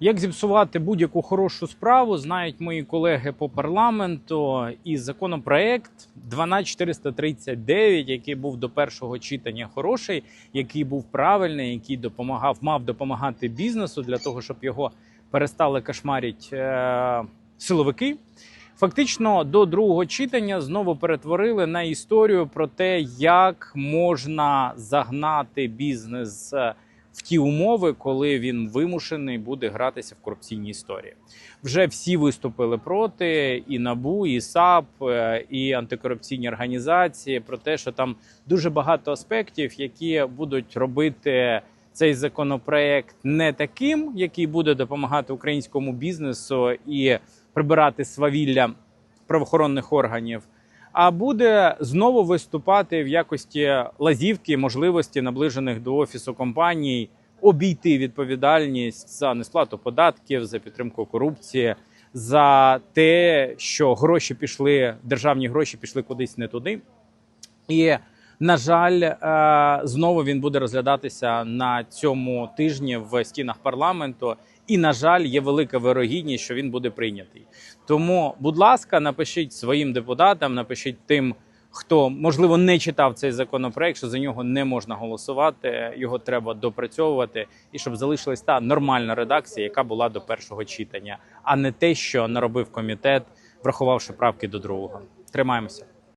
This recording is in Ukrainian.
Як зіпсувати будь-яку хорошу справу, знають мої колеги по парламенту. І законопроект 12439, який був до першого читання хороший, який був правильний, який допомагав, мав допомагати бізнесу для того, щоб його перестали кошмарити е- силовики. Фактично до другого читання знову перетворили на історію про те, як можна загнати бізнес е, в ті умови, коли він вимушений буде гратися в корупційні історії. Вже всі виступили проти, і НАБУ, і САП, е, і антикорупційні організації про те, що там дуже багато аспектів, які будуть робити цей законопроект не таким, який буде допомагати українському бізнесу і прибирати свавілля правоохоронних органів. А буде знову виступати в якості лазівки, можливості наближених до офісу компаній обійти відповідальність за несплату податків, за підтримку корупції, за те, що гроші пішли, державні гроші пішли кудись не туди. І на жаль, е, знову він буде розглядатися на цьому тижні в стінах парламенту. І на жаль, є велика вирогідність, що він буде прийнятий. Тому, будь ласка, напишіть своїм депутатам, напишіть тим, хто можливо не читав цей законопроект, що за нього не можна голосувати. Його треба допрацьовувати, і щоб залишилась та нормальна редакція, яка була до першого читання, а не те, що наробив комітет, врахувавши правки до другого. Тримаємося.